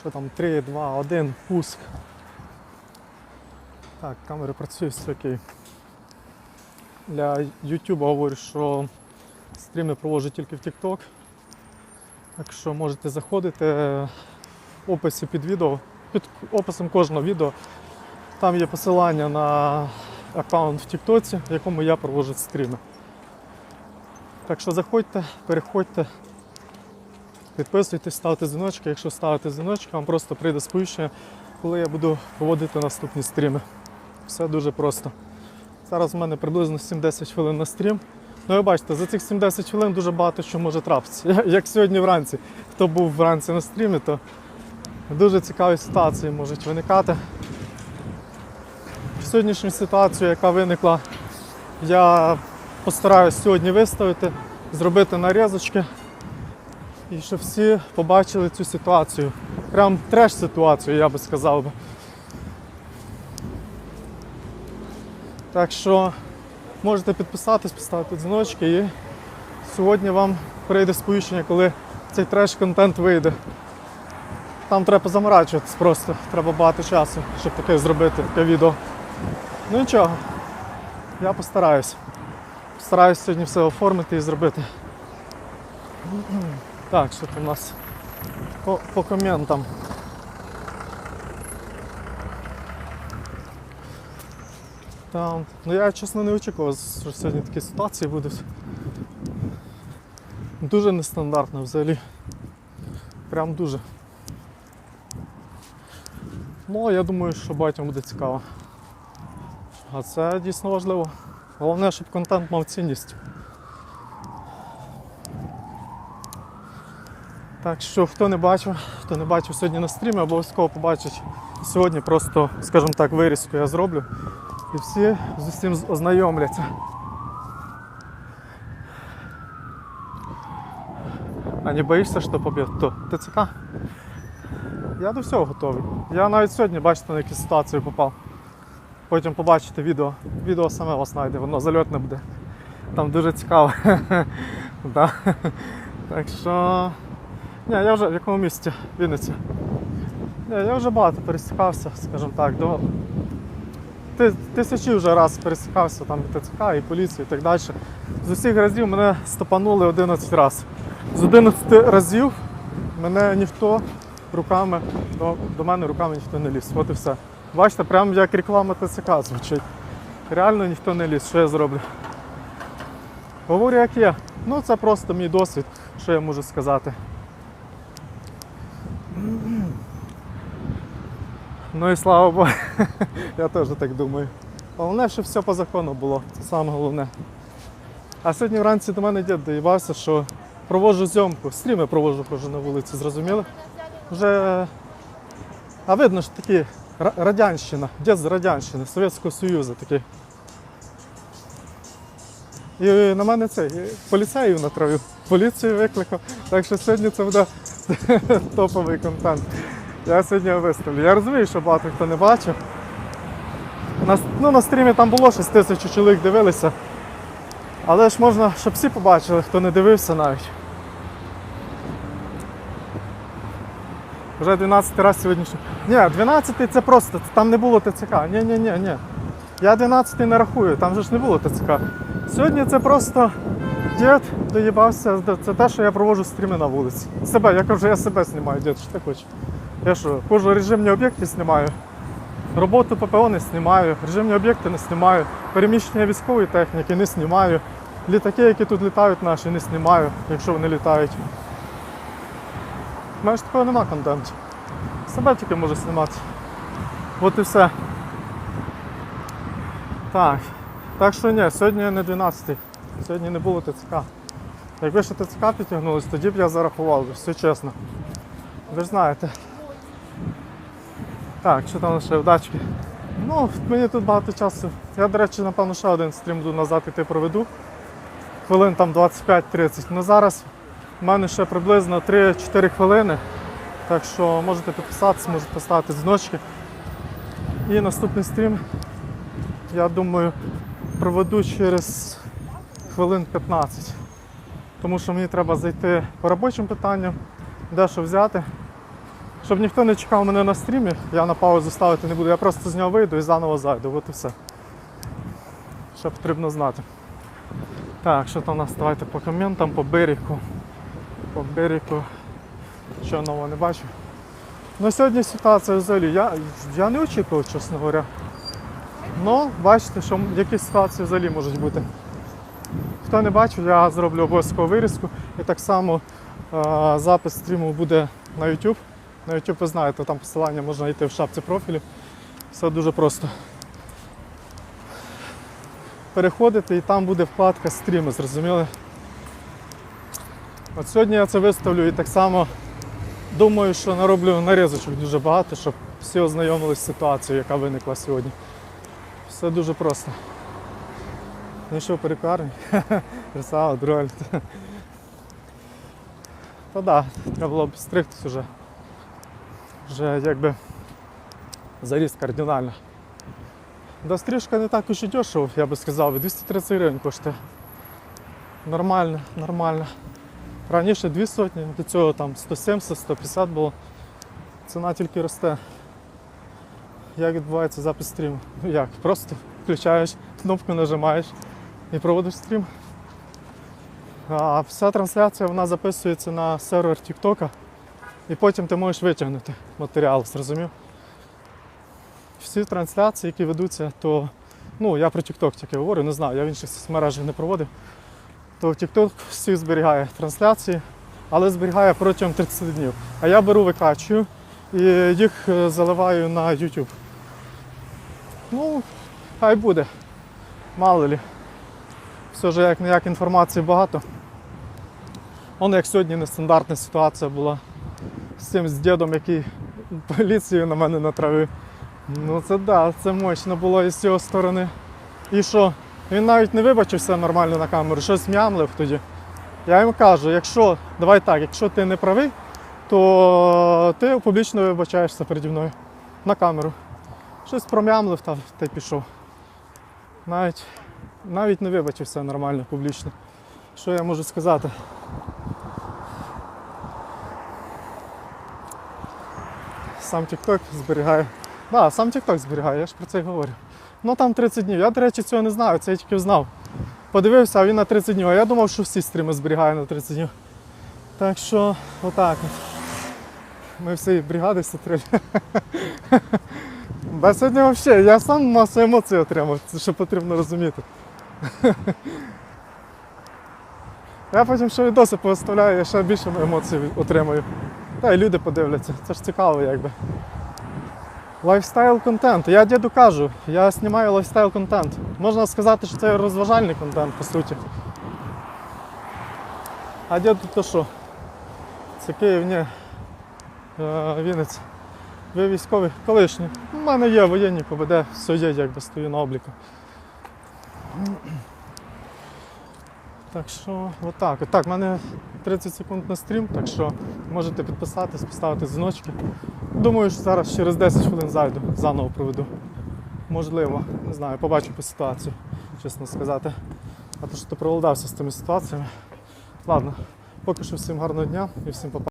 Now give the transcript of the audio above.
Що там? 3, 2, 1, пуск. Так, камери працюють, все окей. Для YouTube говорю, що стріми проводжу тільки в TikTok. Так що можете заходити в описі під відео, під описом кожного відео. Там є посилання на аккаунт в TikTok, в якому я проводжу стріми. Так що заходьте, переходьте, підписуйтесь, ставте дзвіночки. Якщо ставите дзвіночки, вам просто прийде сповіщення, коли я буду проводити наступні стріми. Все дуже просто. Зараз в мене приблизно 7-10 хвилин на стрім. Ну, ви бачите, за цих 7-10 хвилин дуже багато що може трапитися. Як сьогодні вранці. Хто був вранці на стрімі, то дуже цікаві ситуації можуть виникати. Сьогоднішню ситуацію, яка виникла, я постараюсь сьогодні виставити, зробити нарізочки. І щоб всі побачили цю ситуацію. Прям треш ситуацію, я би сказав би. Так що можете підписатись, поставити дзвіночки і сьогодні вам прийде сповіщення, коли цей треш-контент вийде. Там треба заморачуватись просто, треба багато часу, щоб таке зробити, таке відео. Ну нічого, я постараюсь. Постараюсь сьогодні все оформити і зробити. Так, що там у нас по, по коментам. Там, ну я чесно не очікував, що сьогодні такі ситуації будуть. Дуже нестандартно взагалі. Прям дуже. Ну, я думаю, що багатьом буде цікаво. А це дійсно важливо. Головне, щоб контент мав цінність. Так що, хто не бачив, хто не бачив сьогодні на стрімі, обов'язково побачить сьогодні просто, скажімо так, вирізку я зроблю. І всі з усім ознайомляться. А не боїшся, що поб'є? Хто? ТЦК? Я до всього готовий. Я навіть сьогодні, бачите, на якісь ситуації попав. Потім побачите відео. Відео саме вас знайде, воно зальотне буде. Там дуже цікаво. Так що. Ні, я вже в якому місті? Вінниці. Ні, я вже багато пересікався, скажімо так, до тисячі вже раз пересікався там ТЦК, і поліцію, і так далі. З усіх разів мене стопанули 11 разів. З 11 разів мене ніхто руками, до, до мене руками ніхто не ліз. От і все. Бачите, прямо як реклама ТЦК звучить. Реально ніхто не ліз, що я зроблю. Говорю, як є. Ну це просто мій досвід, що я можу сказати. Ну і слава Богу, я теж так думаю. Головне, щоб все по закону було, це саме головне. А сьогодні вранці до мене дід доїбався, що проводжу зйомку, стріми проводжу хожу на вулиці, зрозуміли? Вже. А видно ж такі радянщина, дід з радянщини, Совєтського Союзу такий. І на мене цей і поліцеїв натравив, поліцію викликав. Так що сьогодні це буде топовий контент. Я сьогодні виставлю. Я розумію, що багато хто не бачив. На, ну, на стрімі там було 6 тисяч чоловік дивилися. Але ж можна, щоб всі побачили, хто не дивився навіть. Вже 12 раз сьогоднішній. Ні, 12 це просто, там не було ТЦК. Ні, ні, ні. Я 12 не рахую, там же ж не було ТЦК. Сьогодні це просто дід доїбався. Це те, що я проводжу стріми на вулиці. Себе, я кажу, я себе знімаю, дід, що ти хочеш? Я що, кожу режимні об'єкти знімаю. Роботу ППО не знімаю, режимні об'єкти не знімаю, переміщення військової техніки не знімаю. Літаки, які тут літають наші, не знімаю, якщо вони літають. У мене ж такого нема контенту. Себе тільки можу знімати. От і все. Так. Так що ні, сьогодні не 12-й. Сьогодні не було ТЦК. Якби ще ТЦК підтягнулось, тоді б я зарахував, все чесно. Ви ж знаєте. Так, що там ще вдачки? Ну, мені тут багато часу. Я, до речі, напевно, ще один стрім буду назад іти проведу. Хвилин там 25-30. Ну зараз в мене ще приблизно 3-4 хвилини. Так що можете підписатися, можете поставити дзвіночки. І наступний стрім, я думаю, проведу через хвилин 15. Тому що мені треба зайти по робочим питанням, дещо взяти. Щоб ніхто не чекав мене на стрімі, я на паузу ставити не буду. Я просто з нього вийду і заново зайду. От і все. Що потрібно знати. Так, що там у нас? Давайте по коментам, по берегу. По берегу. Що нового не бачу. Ну сьогодні ситуація взагалі. Я, я не очікував, чесно говоря. Ну, бачите, що які ситуації взагалі можуть бути. Хто не бачив, я зроблю обов'язково вирізку. І так само е, запис стріму буде на YouTube. На YouTube ви знаєте, там посилання можна йти в шапці профілю. Все дуже просто. Переходите і там буде вкладка стріми, зрозуміли? От сьогодні я це виставлю і так само думаю, що нароблю нарізочок дуже багато, щоб всі ознайомилися з ситуацією, яка виникла сьогодні. Все дуже просто. Ну що, перекарні? Красава, дроль. Та да, треба було б стригтись уже. Вже якби заріс кардинально. Да стрижка не так уж і дешево, я би сказав, 230 гривень коштує. Нормально, нормально. Раніше дві сотні, до цього там 170-150 було. Ціна тільки росте. Як відбувається запис стріму? Ну як? Просто включаєш, кнопку нажимаєш і проводиш стрім. А вся трансляція вона записується на сервер TikTok, і потім ти можеш витягнути матеріал, зрозумів? Всі трансляції, які ведуться, то ну я про TikTok тільки говорю, не знаю, я в інших мережах не проводив. То TikTok всі зберігає трансляції, але зберігає протягом 30 днів. А я беру, викачую і їх е, заливаю на YouTube. Ну, хай буде. Мало лі. Все ж як не як інформації багато. Он як сьогодні нестандартна ситуація була з цим з дідом, який поліцію на мене натравив. Ну це да, це мощно було із цього сторони. І що? Він навіть не вибачився нормально на камеру, щось м'ямлив тоді. Я йому кажу, якщо, давай так, якщо ти не правий, то ти публічно вибачаєшся переді мною на камеру. Щось промямлив та, та й пішов. Навіть, навіть не вибачився нормально публічно. Що я можу сказати? Сам TikTok зберігає. Да, сам TikTok зберігає, я ж про це й говорю. Ну там 30 днів. Я, до речі, цього не знаю, це я тільки знав. Подивився, а він на 30 днів. А я думав, що всі стріми зберігає на 30 днів. Так що, отак от. Ми всі бригади стріли. Ба сьогодні взагалі, я сам масу емоцій отримав, це що потрібно розуміти. Я потім ще відоси повиставляю, я ще більше емоцій отримаю. Та й люди подивляться, це ж цікаво якби. Лайфстайл контент. Я діду кажу, я знімаю лайфстайл контент. Можна сказати, що це розважальний контент, по суті. А діду то що? Це Київ, ні. Е, Вінець. Ви військові колишні. У мене є воєнні ПБД, все є, якби стою на обліку. Так що, отак. Так, в мене 30 секунд на стрім, так що можете підписатись, поставити дзвіночки. Думаю, що зараз через 10 хвилин зайду, заново проведу. Можливо, не знаю, побачу по ситуації, чесно сказати. А то що ти проголодався з тими ситуаціями. Ладно, поки що всім гарного дня і всім па-па.